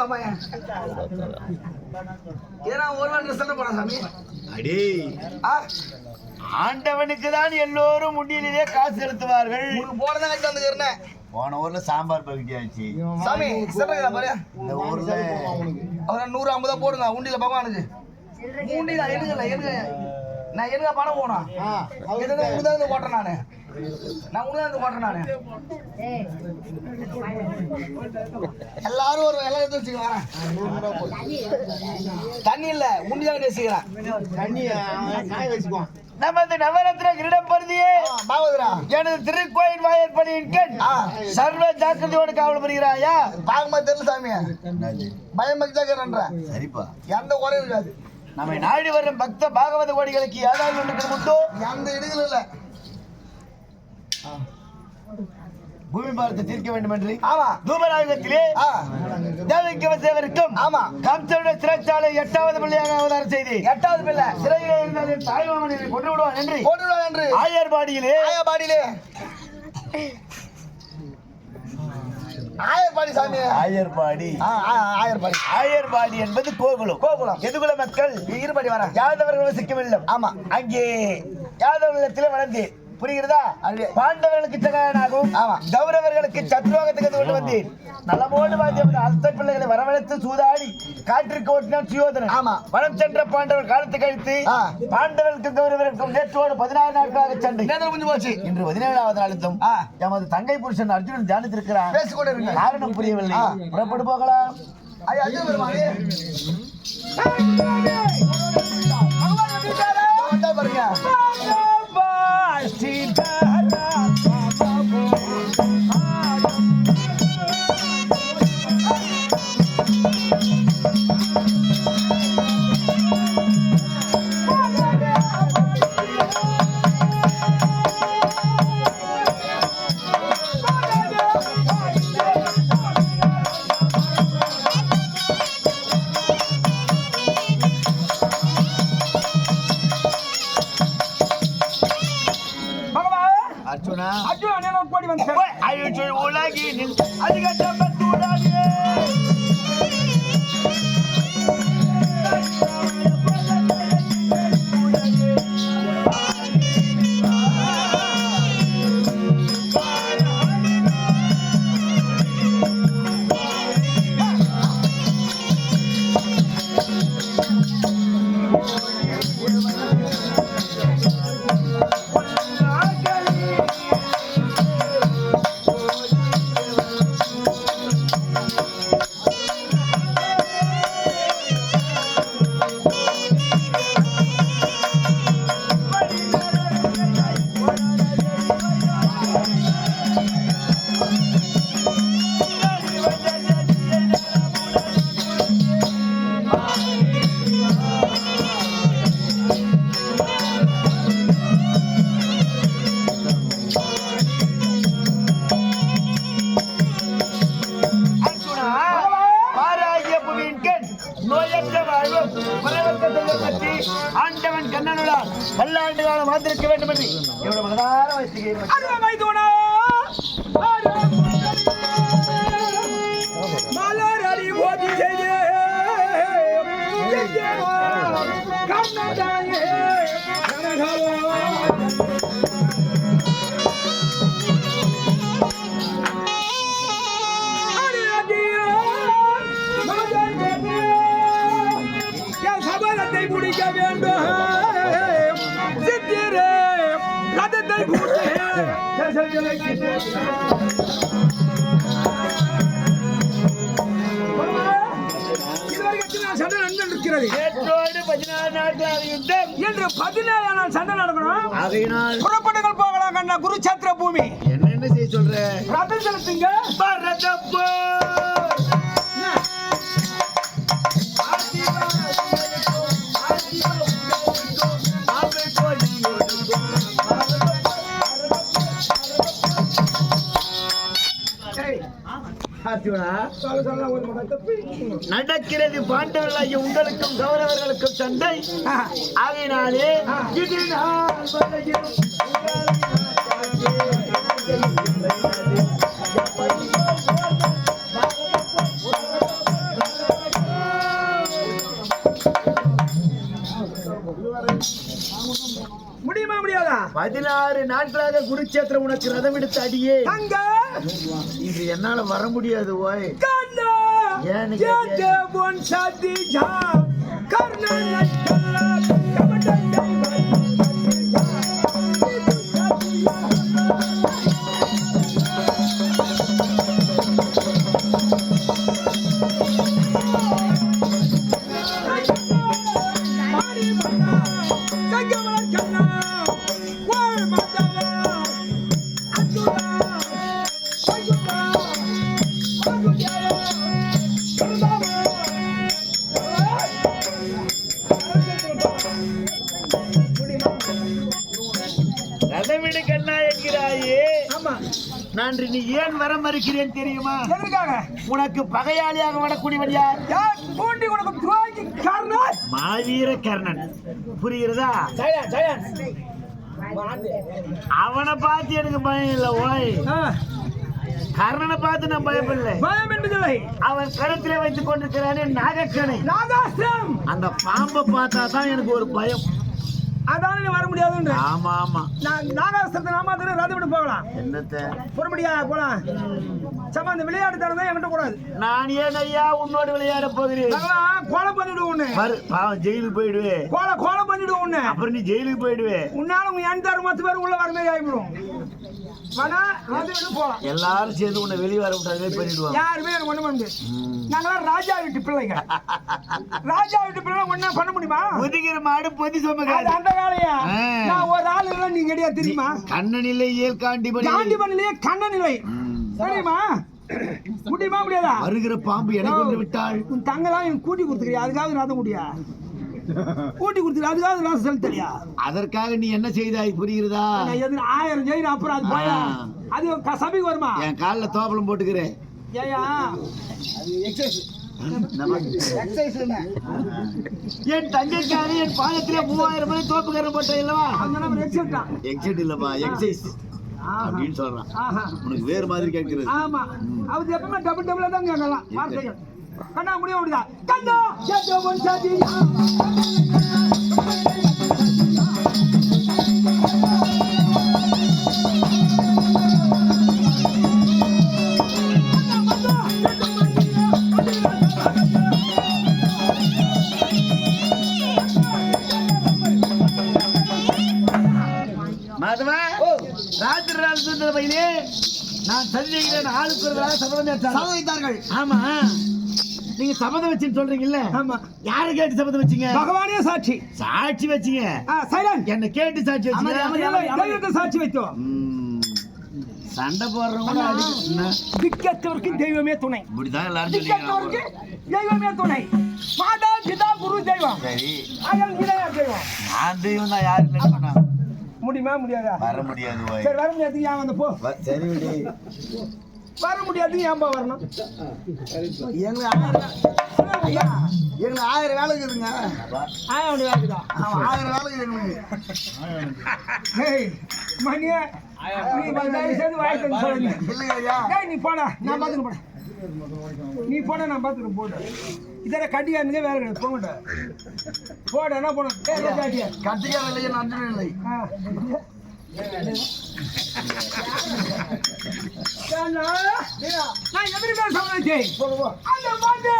சமயம் ஏன்னா ஒரு நாள் ரிசல்ட் போனா சாமி. அடே. ஆ, ஆண்டவனுக்கு தான் எல்லோரும் முன்னிலே காசு செலுத்துவார்கள். உங்களுக்கு போனதான் கட்டி வந்துக்கிறேன் போன ஊர்ல சாம்பார் பகுதியாச்சு சாமி சிறகுதா பாரு. இந்த ஊர்ல. அவன் நூறு ஐம்பதா போடுங்க உண்டியில பகவானுக்கு. உண்டியில எடுக்கல எடுங்க. நான் எடுக்க பணம் போனோம் எதுக்கு உனதான் ஓட்டுறேன் நானு. நான் உனதான் ஓட்டுறேன் நானு. எல்லாரும் ஒரு எல்லாம் எடுத்து வச்சுக்க வரேன். தண்ணி இல்ல உண்டிதான் பேசிக்கிறேன் தண்ணி காய வச்சுக்கோ நமது நவரத்ன கிரீடப்பருதியே பாவதுரா எனது திருக்கோயில் வாயற்படியின் கண். சர்வ ஜாக்கிரதையோடு காவல் புரிகிறாயா? பாகமா தெரியல சாமி பயம் மகிழ்ச்சாக்கிறன்ற சரிப்பா. எந்த குறையும் இருக்காது. நம்மை நாடி வரும் பக்த பாகவத கோடிகளுக்கு ஏதாவது ஒன்று உண்டோ? எந்த இடுகளும் இல்ல. பூமி பாரத்தை தீர்க்க வேண்டும் என்று ஆமா. தூபராயுகத்திலே ஆ. தேவைக்கு வசேவருக்கும் ஆமா. கம்சனுடைய சிறைச்சாலை எட்டாவது பிள்ளையாக அவதாரம் செய்து. எட்டாவது பிள்ளை. சிறையிலே இருந்த என் தாய்மாமன் கொண்டு விடுவான் என்று போட்டுடுவான் என்று. ஆயர்பாடியிலே ஆயப்பாடியிலே ஆயப்பாடி சாமி. ஆயர்பாடி. ஆயர்பாடி. ஆயர்பாடி என்பது கோகுலம். கோகுலம். எதுகுல மக்கள்? இருபடி வரேன் யாதவர்கள் வசிக்கும் இல்லம் ஆமா. அங்கே யாதவர்களிடத்திலே வளர்ந்து புரிகிறதா. பாண்டவர்களுக்கு சகாயனாகவும் ஆமா. கௌரவர்களுக்கு சத்ருவாகத்துக்கு கொண்டு வந்தேன் நலமோடு வாழ்ந்த அர்த்த பிள்ளைகளை வரவழைத்து சூதாடி காற்றிற்கு ஓட்டினான் சுயோதனன். ஆமா. வனம் சென்ற பாண்டவர் காலத்து கழித்து. பாண்டவர்களுக்கும் கௌரவர்களுக்கும் நேற்றோடு பதினாறு நாட்களாக சண்டை. முடிஞ்சு போச்சு. இன்று பதினேழாவது நாளும் ஆ. எமது தங்கை புருஷன் அர்ஜுனன் தியானித்திருக்கிறார். பேசிக்கொண்டு காரணம் புரியவில்லை. புறப்பட்டு போகலாம். ஐயா பெருமாளே பாருங்க. ஆண்டவன் கண்ணனுடன் பல்லாண்டு காலம் வாழ்ந்திருக்க வேண்டும் என்று இவருடைய மனதார வைத்துகிறேன் மலரடி போதி கண்ணதாயே! சண்டை நடந்து இருக்கிறது நேற்றோடு பதினாறு நாட்களாக யுத்தம் என்று பதினேழு நாள் சண்டை நடக்கணும் ஆகையினால் புறப்பட்டுகள் போகலாம் கண்ணா குருச்சேத்திர பூமி என்னென்ன செய்ய சொல்ற செலுத்துங்க நடக்கிறது பாண்டவர்களாகிய உங்களுக்கும் கௌரவர்களுக்கும் தந்தை ஆகினாலே இது முடியுமா முடியாதா? பதினாறு நாட்களாக குருச்சேத்திரம் உனக்கு ரதம் எடுத்து அடியே. இது என்னால வர முடியாது ஓய். ஏன்னு நான் நீ ஏன் வர மறுக்கிறேன் தெரியுமா? எதற்காக? உனக்கு பகையாளியாக வரக்கூடியவன் யார்? யார்? பூண்டி உனக்கு துரோகி காரணம் மாவீர கர்ணன். புரிகிறதா? அவனை பார்த்து எனக்கு பயம் இல்லை ஓய். கர்ணனை பார்த்து நான் பயப்படல பயம் என்பதில்லை. அவன் கருத்திலே வைத்துக் கொண்டிருக்கிறானே நாகக்கணை நாகாஸ்திரம். அந்த பாம்பை பார்த்தா தான் எனக்கு ஒரு பயம். அதான வர முடியாதுன்ற. ஆமா ஆமா. நான் நாகாஸ்திரத்தை நாம அதில் ரத விட்டு போகலாம். என்னத்த? போட முடியாது போலாம். சம அந்த விளையாட்டு தரம் தான் என்கிட்ட கூடாது. நான் ஏன் ஐயா உன்னோடு விளையாட போகிறேன்? கோலம் பண்ணிடுவோம் உன்னை. பாவம் ஜெயிலுக்கு போயிடுவே. கோல கோலம் பண்ணிடுவோம் உன்னை. அப்புறம் நீ ஜெயிலுக்கு போயிடுவே. உன்னால உங்க என் தரம் மொத்த பேர் உள்ள வர மாதிரி ஆகிவிடும் ஆனா ரத விட்டு போலாம் எல்லாரும் சேர்ந்து உன்னை வெளியே வர விட்டாதே பண்ணிடுவாங்க யாருமே எனக்கு ஒண்ணு பண்ண முடியாது. நாங்களாம் ராஜா வீட்டு பிள்ளைங்க. ராஜா வீட்டு பிள்ளை ஒண்ணா பண்ண முடியுமா? ஒதுக்கிற மாடு பொதி அது சுமக்காது அந்த காலையா. நான் ஒரு ஆள் இல்லை நீங்க கிடையாது தெரியுமா? கண்ணனில்லை இயல் காண்டி காண்டி பண்ணலையே கண்ணன் நிலை தெரியுமா? முடியுமா முடியாதா? வருகிற பாம்பு எனக்கு விட்டாள் உன் தங்கலாம் எனக்கு கூட்டி கொடுத்துக்கிறியா? அதுக்காவது ரதம் முடியா? கூட்டி கொடுத்துரு அதுக்காவது ரதம் செலுத்தலையா அதற்காக நீ என்ன செய்தாய்? புரிகிறதா? நான் எது ஆயிரம் ஜெயின் அப்புறம் அது போயா. அது க- சபைக்கு வருமா? என் காலில் தோப்பலம் போட்டுக்கிறேன். ஏயா என் தங்கைக்காக என் பாதத்திலே மூவாயிரம் மணி தோப்புக்கரம் போட்டேன் இல்லவா? அந்த நம்ம எக்ஸிட்டான் எக்ஸைட் இல்லப்பா எக்ஸைஸ் அப்படின்னு சொல்றான். ஆஹா. உனக்கு வேறு மாதிரி கேட்கிறது. ஆமா. அது எப்பவுமே டபுள் டபுளா தான் கேட்கலாம். வார்த்தைகள். கண்ணா முடிய முடியுதா கண்ணா! ஏதோ ஒன் சாதியா மாதவா ராத்திரி நாள் சுந்தர பையனே நான் சந்திக்கிறேன் ஆளுக்கு ஒரு வேளை சபதம் ஏற்றாங்க சம்மதித்தார்கள் ஆமா. நீங்க சபதம் வச்சுன்னு சொல்றீங்கல்ல? ஆமா. யாரை கேட்டு சபதம் வச்சீங்க? பகவானே சாட்சி. சாட்சி வச்சீங்க. சைலண்ட் என்ன கேட்டு சாட்சி வச்சீங்க. சாட்சி வைத்தோம் சண்டை போடுறவங்க? திக்கற்றவருக்கு தெய்வமே துணை. இப்படிதான் எல்லாரும் தெய்வமே துணை. மாதா பிதா குரு தெய்வம். சரி. அயல் தெய்வம். நான் தெய்வம் தான் யாரு நினைப்பா முடியுமா முடியாதா? வர முடியாது. சரி வர முடியாது ஏன் வந்த போ? சரி விடு. வர முடியாது ஏன்பா வரணும்? எங்களுக்கு ஆயிரம் ஐயா எங்களுக்கு ஆயிரம் வேலை இருக்குதுங்க ஆய முடியாதுதா ஆமா, ஆயிரம் வேலை இருக்குது எங்களுக்கு மணியே நீ தயவு செய்து வாய்க்கு சொல்லுங்க. நீ போடா நான் பாத்துக்க போடா. நீ போடா நான் பாத்துக்க போடு. இதர கட்டியா இருந்தே வேற கிடையாது போட. என்ன போன கட்டியா கத்திரிக்காய் விலையை நன்றி இல்லை. நான் சம்மதிச்சேன். அந்த பாட்டு,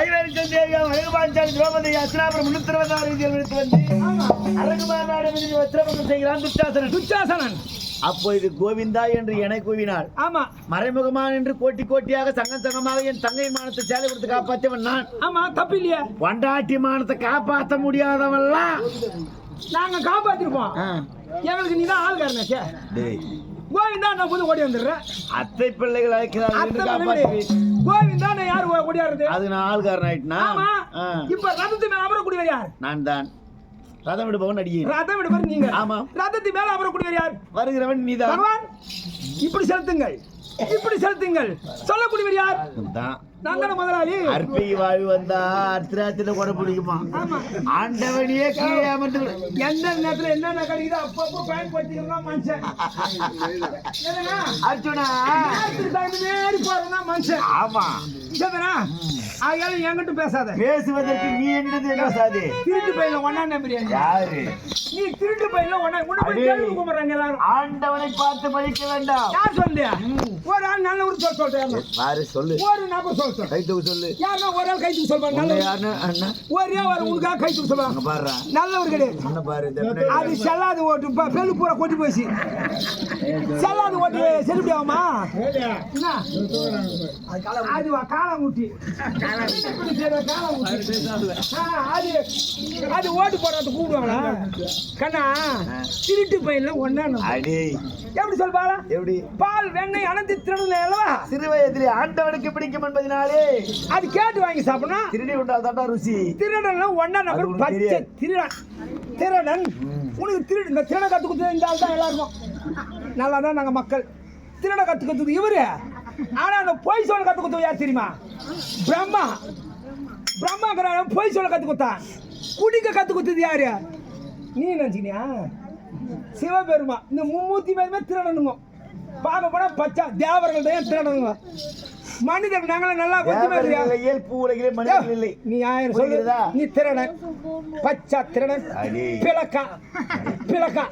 ஐவருக்கும் தேவியம் அழகுபாஞ்சாலி திரௌபதி அஸ்திராபுரம் முன்னூத்தி இருபதாறு விதியில் விடுத்து வந்து செய்கிறான் துச்சாசனன். துச்சாசனன். அப்போ இது கோவிந்தா என்று என கூவினாள். ஆமா. மறைமுகமான் என்று கோட்டி கோட்டியாக சங்கம் சங்கமாக என் தங்கை மானத்தை சேலை கொடுத்து காப்பாற்றியவன் நான். ஆமா தப்பு இல்லையா பொண்டாட்டி மானத்தை காப்பாற்ற முடியாதவன்லாம் நாங்க காப்பாத்திருப்போம். எங்களுக்கு நீ தான் டேய், கோவிந்தா நான் புது ஓடி வந்துடுறேன். அத்தை பிள்ளைகள் அழைக்கிறார்கள் கோவிந்தா நான் யார் ஓடியாருது அது நான் ஆள்காரன் ஆயிட்டுனா? ஆமா. இப்ப ரதத்து மேல அமரக்கூடியவர் யார்? நான் தான். ரதம் விடுபவன் அடியே ரதம் விடுவர் நீங்க. ஆமாம். ரதத்தின் மேல அமரக்கூடியவர் யார்? வருகிறவன் நீதான். இப்படி செலுத்துங்கள். இப்படி செலுத்துங்கள். சொல்லக்கூடியவர் யார்? தான். தானே முதலாளி? அற்பி வாயு வந்தா அர்த்தராத்திர கூட பிடிக்குமா? ஆண்டவனியே கீழே அமர்ந்து. எந்த நேரத்துல என்னென்ன கிடைக்குதோ அப்பப்போ பயன்படுத்திக்கிறதா மனுஷன். அர்ஜுனா. தகுந்த மாதிரி போறதா மனுஷன். ஆமா. சரிதானா ஆகையால என்கிட்ட பேசாத. பேசுவதற்கு நீ என்னது பேசாதே? திருட்டு பையில ஒன்னா யாரு? நீ திருட்டு பையில ஒன்னா உன்னை போய் அடே. கேள்வி கும்பிடுறாங்க எல்லாரும். ஆண்டவனை பார்த்து படிக்க வேண்டாம். யார் சொல்லியா ஒரு ஆள் நல்ல ஒரு சொல் சொல்றேன். பாரு சொல்லு. ஒரு நபர் சொல். சொல் கை தூக்கு சொல்லு. யாருன்னா ஒரு ஆள் கை தூக்க நல்ல யாருன்னு அண்ணா? ஒரே ஒரு உனக்காக கை தூக்க அங்க பாடுறா நல்லவர் கிடையாது. பாரு அது செல்லாத ஓட்டு இப்ப பெரு பூரா கொட்டி போச்சு. செல்லாத ஓட்டு செல்லுபடி ஆகுமா? அது அது அது ஓட்டு போடுறது கூப்பிடுவாங்களா? கண்ணா திருட்டு பையன்ல ஒன்னா எப்படி சொல்பாரா எப்படி? பால் வெண்ணெய் அனந்தி திருடல சிறு வயதிலே ஆண்டவனுக்கு பிடிக்கும் என்பதனாலே அது கேட்டு வாங்கி சாப்பிடணும் திருடி உண்டால் தாண்டா ருசி. திருடன்ல ஒன்னா நம்பர் பச்சை. திருடன். திருடன். உனக்கு திருடு. இந்த திருட கத்து கொடுத்தது இந்த ஆள் தான் எல்லாருக்கும். நல்லா தான் நாங்கள் மக்கள். திருட கத்து கொடுத்தது இவரு. ஆனா அந்த பொய் சொல்ல கத்து கொடுத்தது யார் தெரியுமா? பிரம்மா. பிரம்மாங்கிறான பொய் சொல்ல கத்து கொடுத்தான். குடிக்க கத்து கொடுத்தது யாரு? நீ நினைச்சினியா? சிவபெருமா இந்த மும்மூர்த்தி பேருமே திருடனுங்க. பார்க்க போனா பச்சை. தேவர்கள் தான் திருடனுங்க. மனிதர்கள் நாங்களும் நல்லா கொஞ்சமே இல்லை, பூ உலகிலே மனிதர்கள் இல்லை. நீ ஆயிரம் சொல்லு. புரிகிறதா? நீ திறனன் பச்சா திறனன் அடி. பிளக்கா. பிளக்கா.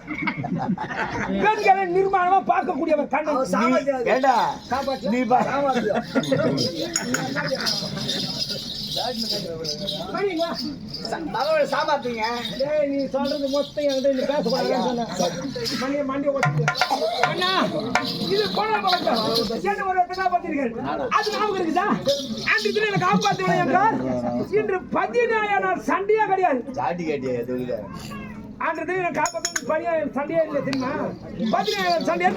பெண்களை நிர்மாணமா பார்க்கக்கூடியவர் கண்ணன் ஏண்டா? நீ பா. சரிங்களா? சாமாத்தீங்க டேய், நீ சொல்றது மொத்தம் என்கிட்ட நீ பேசக்கூடாதுன்னு சொன்னேன். மண்டைய மண்டைய ஒட்டிக்க. அண்ணா, இது கொலை வழக்கம். என்ன ஒரு கதாபாத்திரங்கள். அது ஞாபகம் இருக்குதா? அன்று தினம் என்னை காப்பாத்துவேன் என்றார். இன்று பதினாயிரம் சண்டையே கிடையாது சாட்டி கேட்டியா தொழில அன்று தினம் என்னை காப்பாத்துறது பதினாயிரம் சண்டையே இல்லை தெரியுமா பதினாயிரம் சண்டை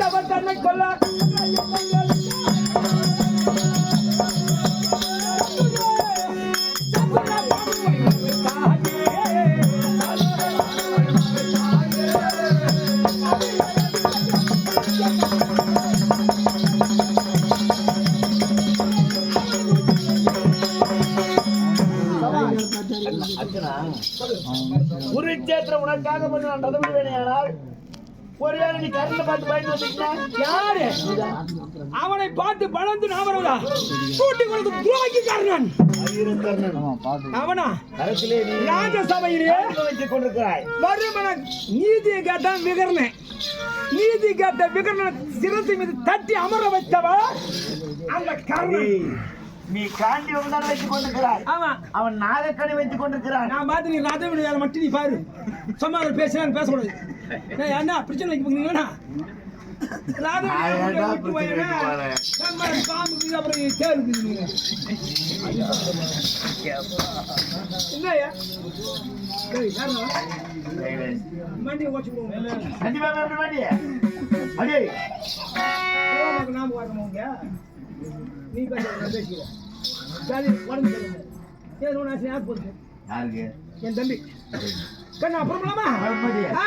ஜபர் தன்னை கொல்ல குருட்சேத்திரம் உனக்காக பண்ண நான் ரதம் விடுவேனேயானால் ஒருவேளை நீ கரண்ட பார்த்து பயந்து வந்தீங்கன்னா யாரு? அவனை பார்த்து பலந்து நாமரதா கூட்டி கொடுத்து துரோகி காரணன் அவனா? ராஜசபையிலே வைத்துக் கொண்டிருக்கிறாய். வருமன நீதியை கேட்டான் விகரணன். நீதி கேட்ட விகரணன் சிரத்தை மீது தட்டி அமர வைத்தவ அந்த கர்ணன். நீ- காண்டி தான் வைத்துக் கொண்டிருக்கிறாய் ஆமா. அவன் நாகக்கணி வைத்துக் கொண்டிருக்கிறான் நான் பார்த்து நீ ராஜா வேலை மட்டும் நீ பாரு. சும்மா பேசுறான்னு பேசக்கூடாது. என்ன பிரச்சனை வைக்க? ஏய், யாருடா? மண்டியை ஓச்சு மாட்டிய அடே நாம வரணும். நீ பேச சரி உடம்பு சரியில்லை. ஏன் உன் ஆசை யார் போகுது யாருக்கு? என் தம்பி. கண்ணா அப்புறம் போலாமா. ஆ.